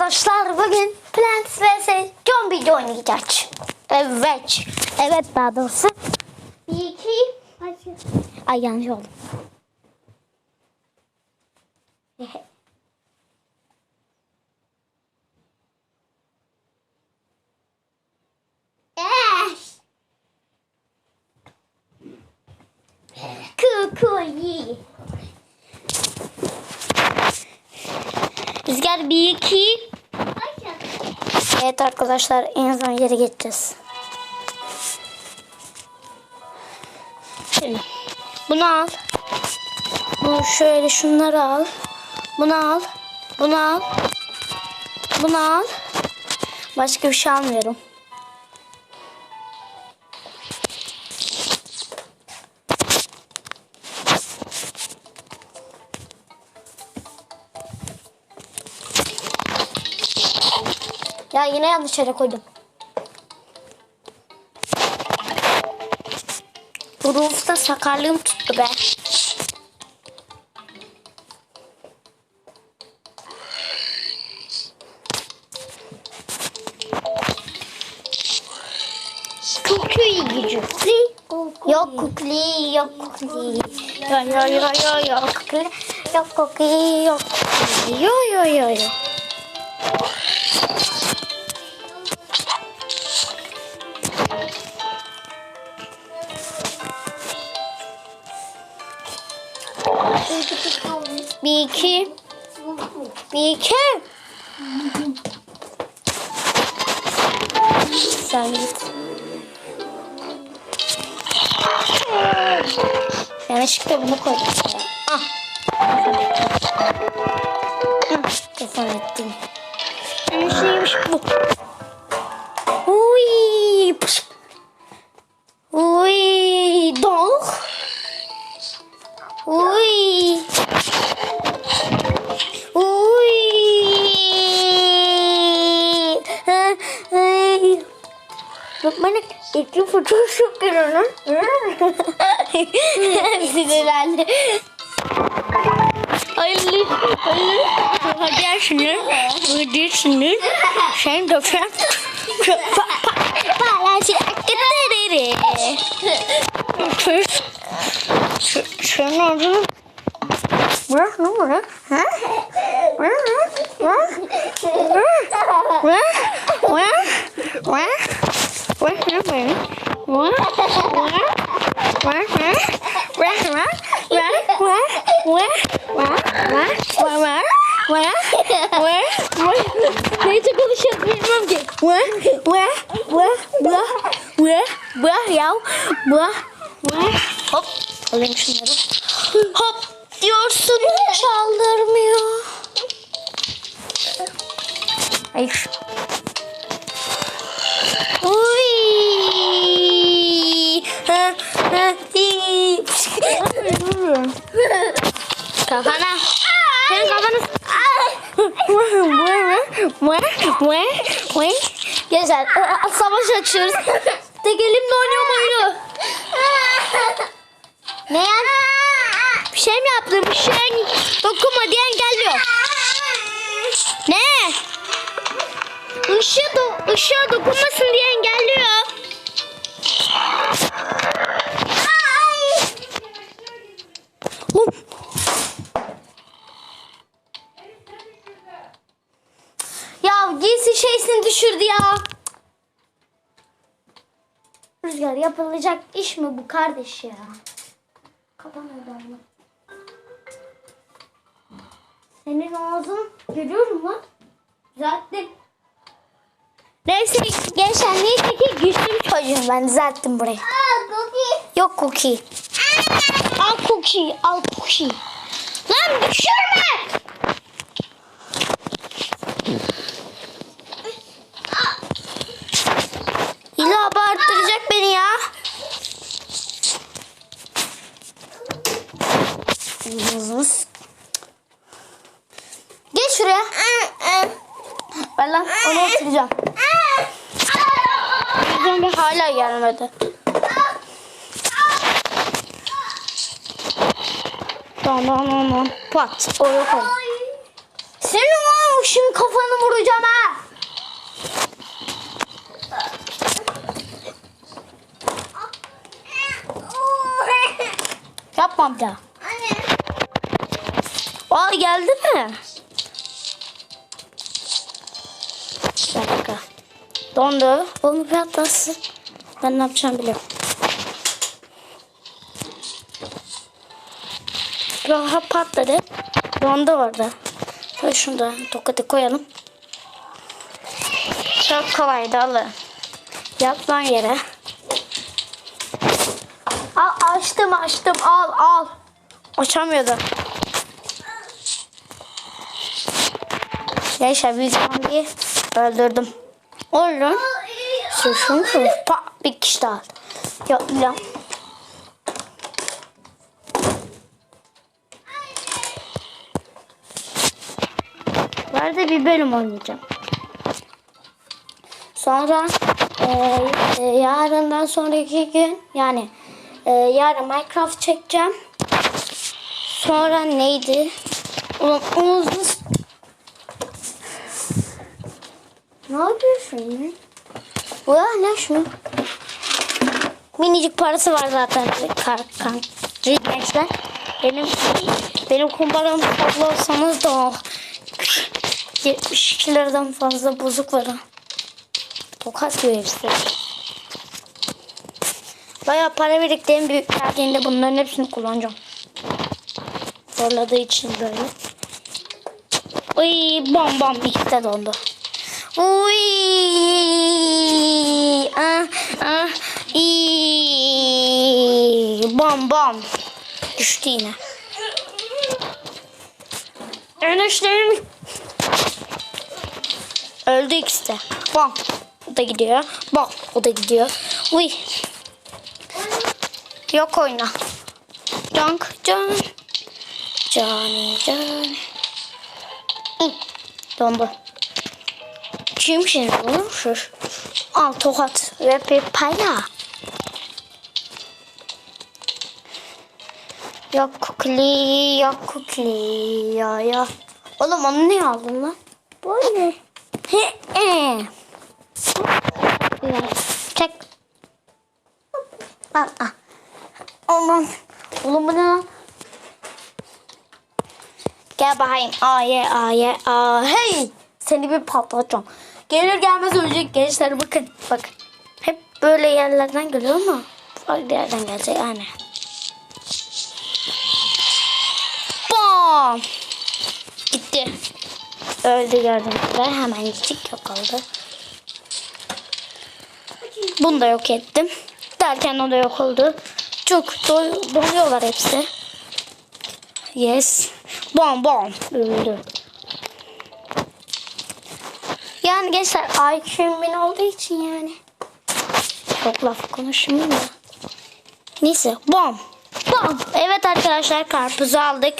arkadaşlar bugün Plants vs Zombie oynayacağız. Evet. Evet daha doğrusu. Bir iki. Ay yanlış oldu. Kukuyi. Rüzgar bir iki. Evet arkadaşlar en son yere geçeceğiz. Şimdi bunu al. Bu şöyle şunları al. Bunu al. Bunu al. Bunu al. Başka bir şey almıyorum. Ya yine yanlış yere koydum. Bu sakarlığım tuttu be. Kukli gücü. Yok kukli, yok kukli. Yo yo yo yo yo kukli. Yok kukli, yok kukli. Yo yo yo yo. Bir iki. Bir iki. Sen git. Yanlışlıkla bunu koydum şuraya. Ah. Telefon ettim. Neymiş bu? Uy. Uy. Bak iki fotoğraf lan. Sinirlendi. Hayırlı, hayırlı. Hadi ya sinir. Hadi sinir. Sen de sen. Akıtırırı. Sen, sen adın Bırak ne bırak? Ha? Bırak Bırak Bırak Bırak Bırak Bırak ne bırak? Bırak Bırak Bırak Bırak Bırak Bırak Bırak Bırak Bırak Bırak Bırak Bırak Nasıl konuşacağız bilmiyorum ki. Vah vah vah vah vah vah ya vah vah. Hop alayım şunları. Hop diyorsun çaldırmıyor. Hayır. Uy. Ha ha. Güzel. Savaş açıyoruz. Tek elimle oynuyorum oyunu. Ne ya? Bir şey mi yaptım? Bir şey dokunma diye engelliyor. Ne? Işığı, do ışığa dokunmasın diye engelliyor. Şeysini düşürdü ya. Rüzgar yapılacak iş mi bu kardeş ya? Kapan adamı. Senin ağzın görüyorum lan. Düzelttim. Neyse gençler neyse ki güçlü bir çocuğum ben düzelttim burayı. Yok cookie. Al cookie, al cookie. Lan düşürme. Ver lan onu oturacağım. Zombi hala gelmedi. Tamam tamam. Pat. O yok oldu. Senin o şimdi kafanı vuracağım ha. Yapmam bir daha. Aa geldi mi? Bir dakika. Dondu. Onu bir atlasın. Ben ne yapacağım biliyorum. Rahat patladı. Dondu orada. Şöyle şunu da tokatı koyalım. Çok kolaydı alın. Yat lan yere. Al açtım açtım al al. Açamıyordu. Yaşa bir zombiyi öldürdüm. Oğlum. Suçum su. Pa bir kişi daha. Ya lan. Nerede bir bölüm oynayacağım. Sonra e, e, yarından sonraki gün yani e, yarın Minecraft çekeceğim. Sonra neydi? Omuzlu... Ne yapıyorsun lan? Ulan ne şu? Minicik parası var zaten. Kar, kan, gençler. Benim benim kumbaram toplasanız da o 72 liradan fazla bozuk var. Tokat gibi hepsi. Bayağı para biriktiğim büyük geldiğinde bunların hepsini kullanacağım. Zorladığı için böyle. Uy bam bam ikisi dondu. Uy ah ah iyi bam bam düştü yine. Enişlerim öldü ikisi de. Bam o da gidiyor. Bam o da gidiyor. Uy yok oyna. Cank can. Cani cani. Hı, Dondu. Bunu? Şu. Al tokat ve bir payla. Yok kukli, yok kukli, ya ya. Oğlum onu ne aldın lan? Bu ne? He he. Çek. Al al. Oğlum. Oğlum bu ne lan? Gel bakayım. Aye aye a hey. Seni bir patlatacağım. Gelir gelmez ölecek gençler bakın. Bakın. Hep böyle yerlerden geliyor ama farklı yerden gelecek yani. Bam. Gitti. Öldü gördüğünüz gibi. Hemen gittik yok oldu. Bunu da yok ettim. Derken o da yok oldu. Çok do- donuyorlar hepsi. Yes. Bom bom. Öldü. Yani gençler IQ'm bin olduğu için yani. Çok laf konuşmayayım da. Neyse bom. Bom. Evet arkadaşlar karpuzu aldık.